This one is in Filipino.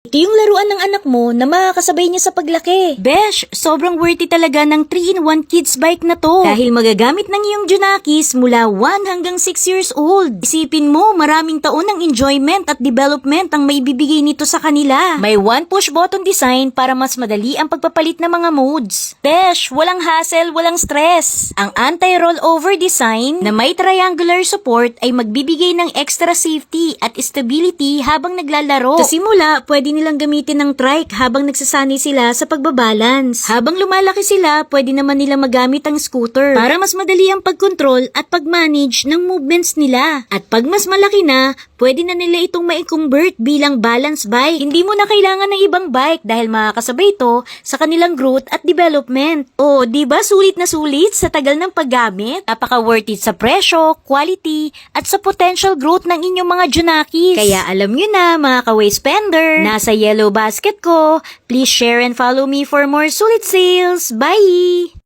Ito yung laruan ng anak mo na makakasabay niya sa paglaki. Besh, sobrang worthy talaga ng 3-in-1 kids bike na to. Dahil magagamit ng iyong Junakis mula 1 hanggang 6 years old. Isipin mo, maraming taon ng enjoyment at development ang may bibigay nito sa kanila. May one push button design para mas madali ang pagpapalit ng mga modes. Besh, walang hassle, walang stress. Ang anti-rollover design na may triangular support ay magbibigay ng extra safety at stability habang naglalaro. Sa simula, pwede nilang gamitin ng trike habang nagsasanay sila sa pagbabalance. Habang lumalaki sila, pwede naman nila magamit ang scooter para mas madali ang pagkontrol at pag-manage ng movements nila. At pag mas malaki na, pwede na nila itong ma-convert bilang balance bike. Hindi mo na kailangan ng ibang bike dahil makakasabay ito sa kanilang growth at development. O, di ba sulit na sulit sa tagal ng paggamit? Napaka worth it sa presyo, quality, at sa potential growth ng inyong mga Junakis. Kaya alam nyo na mga ka-way spender, nasa yellow basket ko. Please share and follow me for more sulit sales. Bye!